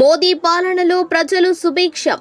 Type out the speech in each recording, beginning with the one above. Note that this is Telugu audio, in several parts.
మోదీ పాలనలో ప్రజలు సుభిక్షం.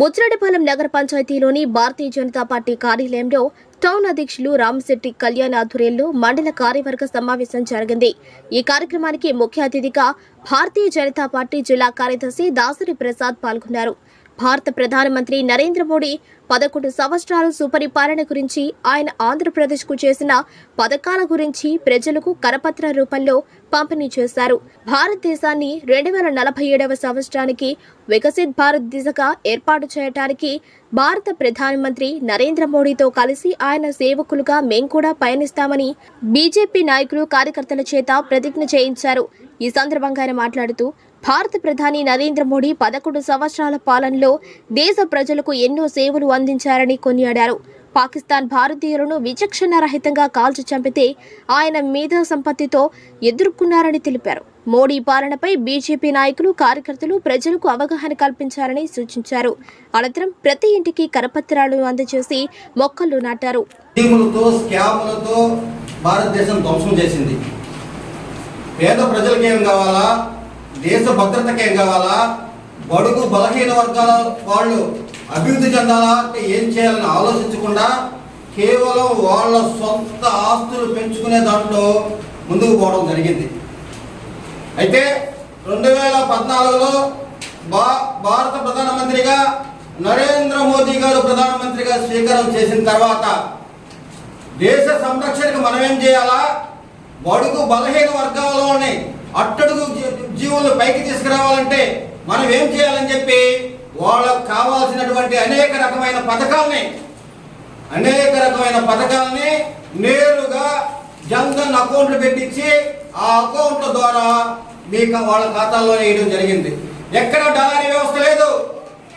ముద్రడిపాలెం నగర పంచాయతీలోని భారతీయ జనతా పార్టీ కార్యాలయంలో టౌన్ అధ్యక్షులు రామశెట్టి కళ్యాణ్ ఆధ్వర్యంలో మండల కార్యవర్గ సమావేశం జరిగింది. ఈ కార్యక్రమానికి ముఖ్య అతిథిగా భారతీయ జనతా పార్టీ జిల్లా కార్యదర్శి దాసరి ప్రసాద్ పాల్గొన్నారు. భారత ప్రధానమంత్రి నరేంద్ర మోడీ పదకొండు సంవత్సరాల సుపరిపాలన గురించి ఆయన ఆంధ్రప్రదేశ్కు చేసిన పథకాల గురించి ప్రజలకు కరపత్ర రూపంలో పంపిణీ చేశారు. భారతదేశాన్ని రెండు వేల నలభై ఏడవ సంవత్సరానికి వికసిత్ భారత్ దిశగా ఏర్పాటు చేయడానికి భారత ప్రధానమంత్రి నరేంద్ర మోడీతో కలిసి ఆయన సేవకులుగా మేం కూడా పయనిస్తామని బీజేపీ నాయకులు కార్యకర్తల చేత ప్రతిజ్ఞ చేయించారు. ఈ సందర్భంగా ఆయన మాట్లాడుతూ భారత ప్రధాని నరేంద్ర మోడీ పదకొండు సంవత్సరాల పాలనలో దేశ ప్రజలకు ఎన్నో సేవలు అందించారని కొనియాడారు. పాకిస్తాన్ భారతీయులను విచక్షణ రహితంగా కాల్చి చంపితే ఆయన మీద సంపత్తితో ఎదుర్కొన్నారని తెలిపారు. మోడీ పాలనపై బీజేపీ నాయకులు కార్యకర్తలు ప్రజలకు అవగాహన కల్పించారని సూచించారు. అనంతరం ప్రతి ఇంటికి కరపత్రాలు అందజేసి మొక్కలు నాటారు. భారతదేశం ధ్వంసం చేసింది. పేద ప్రజలకు ఏం కావాలా? దేశ భద్రతకి ఏం కావాలా? బడుగు బలహీన వర్గాల వాళ్ళు అభివృద్ధి చెందాలా అంటే ఏం చేయాలని ఆలోచించకుండా కేవలం వాళ్ళ సొంత ఆస్తులు పెంచుకునే దాంట్లో ముందుకు పోవడం జరిగింది. అయితే రెండు వేల పద్నాలుగులో భా భారత ప్రధానమంత్రిగా నరేంద్ర మోదీ గారు ప్రధానమంత్రిగా స్వీకారం చేసిన తర్వాత దేశ సంరక్షణకు మనం ఏం చేయాలా? బడుగు బలహీన వర్గాల్లోనే అట్టడుగు జీవులు జీవులను పైకి తీసుకురావాలంటే మనం ఏం చేయాలని చెప్పి వాళ్ళకు కావాల్సినటువంటి అనేక రకమైన పథకాల్ని అనేక రకమైన పథకాలని నేరుగా జన్ధన్ అకౌంట్లు పెట్టించి ఆ అకౌంట్ల ద్వారా మీకు వాళ్ళ ఖాతాల్లో వేయడం జరిగింది. ఎక్కడ డాలరీ వ్యవస్థ లేదు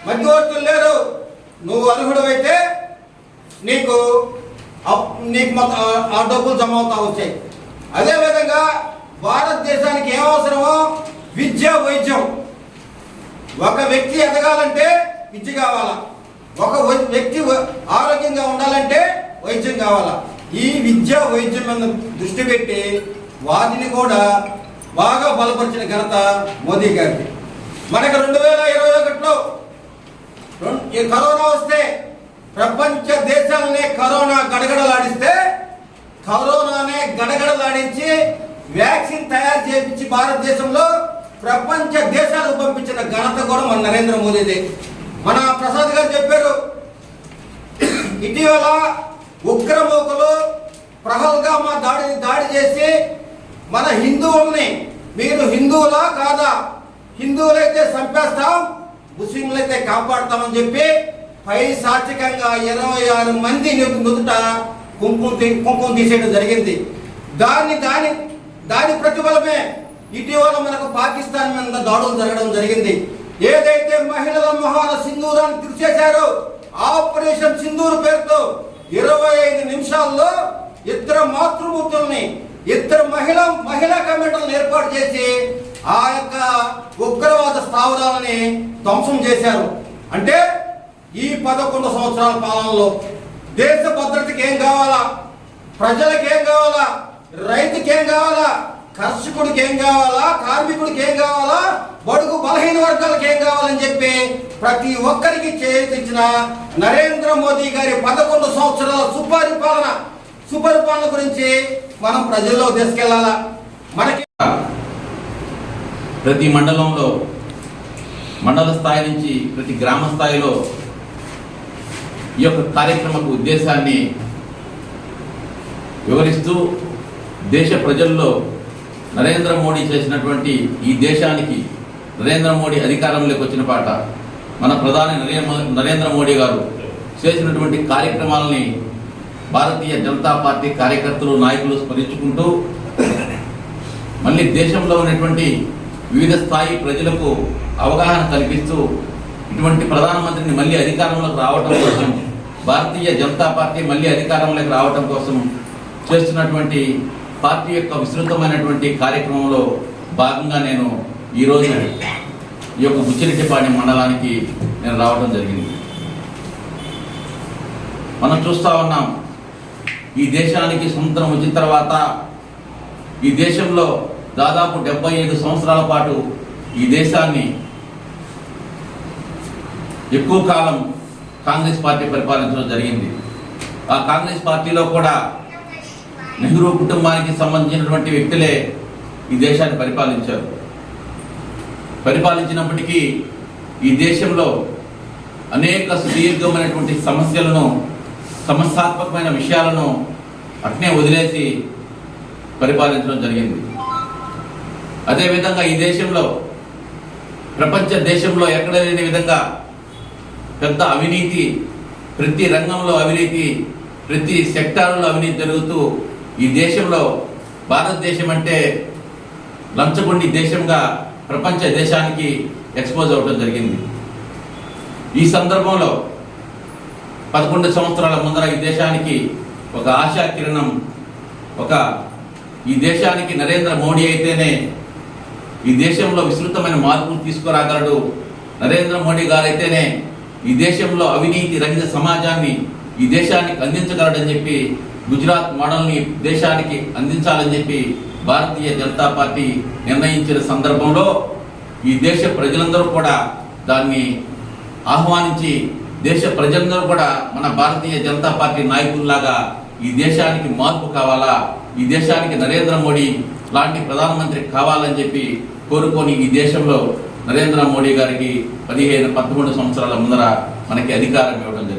మధ్యవర్తులు లేరు. నువ్వు అర్హుడవైతే నీకు అప్- నీకు మొత్తం ఆ- ఆ డబ్బులు జమ అవుతా వచ్చాయి. అదేవిధంగా భారతదేశానికి ఏం అవసరమో విద్య వైద్యం. ఒక వ్యక్తి ఎదగాలంటే విద్య కావాలా? ఒక వ్యక్తి ఆరోగ్యంగా ఉండాలంటే వైద్యం కావాలా? ఈ విద్య వైద్యం మీద దృష్టి పెట్టి వాటిని కూడా బాగా బలపరిచిన ఘనత మోదీ గారికి మనకు రెండు వేల ఇరవై ఒకటిలో కరోనా వస్తే ప్రపంచ దేశాలనే కరోనా గడగడలాడిస్తే గడగడలాడించి వ్యాక్సిన్ తయారు చేయించి భారతదేశంలో ప్రపంచ దేశాలకు పంపించిన ఘనత కూడా మన నరేంద్ర మోదీది. మన ప్రసాద్ గారు చెప్పారు ఇటీవల ఉగ్రమూకలు ప్రహల్గామా దాడిని దాడి చేసి మన హిందువుల్ని మీరు హిందువులా కాదా? హిందువులైతే చంపేస్తాం ముస్లింలైతే కాపాడతామని చెప్పి పై సాత్వికంగా ఇరవై ఆరు మంది నుదుట కుంకుమ తీ- కుంకుమ తీసేయడం జరిగింది. దాన్ని దాని దాని ప్రతిఫలమే. ఇటీవల మనకు పాకిస్తాన్ మీద దాడులు జరగడం జరిగింది. ఏదైతే మహిళల మొహాల సింధూరాన్ని తీసేశారో ఆపరేషన్ సింధూర్ పేరుతో ఇరవై ఐదు నిమిషాల్లో ఇద్దరు మాతృమూర్తుల్ని ఇద్దరు మహిళ మహిళా కమిటీలను ఏర్పాటు చేసి ఆ యొక్క ఉగ్రవాద స్థావరాలని ధ్వంసం చేశారు. అంటే ఈ పదకొండు సంవత్సరాల పాలనలో దేశ భద్రతకి ఏం కావాలా? ప్రజలకు ఏం కావాలా? రైతుకి ఏం కావాలా? కర్షకుడికి ఏం కావాలా? కార్మికుడికి ఏం కావాలా? బడుగు బలహీన వర్గాలకు ఏం కావాలని చెప్పి ప్రతి ఒక్కరికి చేతించిన నరేంద్ర మోదీ గారి పదకొండు సంవత్సరాల సుపరిపాలన. సుపరిపాలన గురించి మనం ప్రజల్లో తీసుకెళ్ళాలా మనకి ప్రతి మండలంలో మండల స్థాయి నుంచి ప్రతి గ్రామ స్థాయిలో ఈ యొక్క కార్యక్రమకు ఉద్దేశాన్ని వివరిస్తూ దేశ ప్రజల్లో నరేంద్ర మోడీ చేసినటువంటి ఈ దేశానికి నరేంద్ర మోడీ అధికారంలోకి వచ్చిన పాట మన ప్రధాని నరేంద్ర మోడీ గారు చేసినటువంటి కార్యక్రమాలని భారతీయ జనతా పార్టీ కార్యకర్తలు నాయకులు స్మరించుకుంటూ మళ్ళీ దేశంలో ఉన్నటువంటి వివిధ స్థాయి ప్రజలకు అవగాహన కల్పిస్తూ ఇటువంటి ప్రధానమంత్రిని మళ్ళీ అధికారంలోకి రావటం కోసం భారతీయ జనతా పార్టీ మళ్ళీ అధికారంలోకి రావటం కోసం చేస్తున్నటువంటి పార్టీ యొక్క విస్తృతమైనటువంటి కార్యక్రమంలో భాగంగా నేను ఈరోజు ఈ యొక్క బుచ్చిరెడ్డిపాడి మండలానికి నేను రావడం జరిగింది. మనం చూస్తా ఉన్నాం ఈ దేశానికి స్వతంత్రం వచ్చిన తర్వాత ఈ దేశంలో దాదాపు డెబ్బై ఐదు సంవత్సరాల పాటు ఈ దేశాన్ని ఎక్కువ కాలం కాంగ్రెస్ పార్టీ పరిపాలించడం జరిగింది. ఆ కాంగ్రెస్ పార్టీలో కూడా నెహ్రూ కుటుంబానికి సంబంధించినటువంటి వ్యక్తులే ఈ దేశాన్ని పరిపాలించారు. పరిపాలించినప్పటికీ ఈ దేశంలో అనేక సుదీర్ఘమైనటువంటి సమస్యలను సమస్యాత్మకమైన విషయాలను అట్నే వదిలేసి పరిపాలించడం జరిగింది. అదేవిధంగా ఈ దేశంలో ప్రపంచ దేశంలో ఎక్కడ లేని విధంగా పెద్ద అవినీతి ప్రతి రంగంలో అవినీతి ప్రతి సెక్టార్లో అవినీతి జరుగుతూ ఈ దేశంలో భారతదేశం అంటే లంచగొండి దేశంగా ప్రపంచ దేశానికి ఎక్స్పోజ్ అవ్వడం జరిగింది. ఈ సందర్భంలో పదకొండు సంవత్సరాల ముందర ఈ దేశానికి ఒక ఆశా కిరణం ఒక ఈ దేశానికి నరేంద్ర మోడీ అయితేనే ఈ దేశంలో విస్తృతమైన మార్పులు తీసుకురాగలడు. నరేంద్ర మోడీ గారైతేనే ఈ దేశంలో అవినీతి రహిత సమాజాన్ని ఈ దేశానికి అందించగలడని చెప్పి గుజరాత్ మోడల్ని దేశానికి అందించాలని చెప్పి భారతీయ జనతా పార్టీ నిర్ణయించిన సందర్భంలో ఈ దేశ ప్రజలందరూ కూడా దాన్ని ఆహ్వానించి దేశ ప్రజలందరూ కూడా మన భారతీయ జనతా పార్టీ నాయకుల్లాగా ఈ దేశానికి మార్పు కావాలా ఈ దేశానికి నరేంద్ర మోడీ లాంటి ప్రధానమంత్రి కావాలని చెప్పి కోరుకొని ఈ దేశంలో నరేంద్ర మోడీ గారికి పదిహేను పదమూడు సంవత్సరాల ముందర మనకి అధికారం ఇవ్వడం జరిగింది.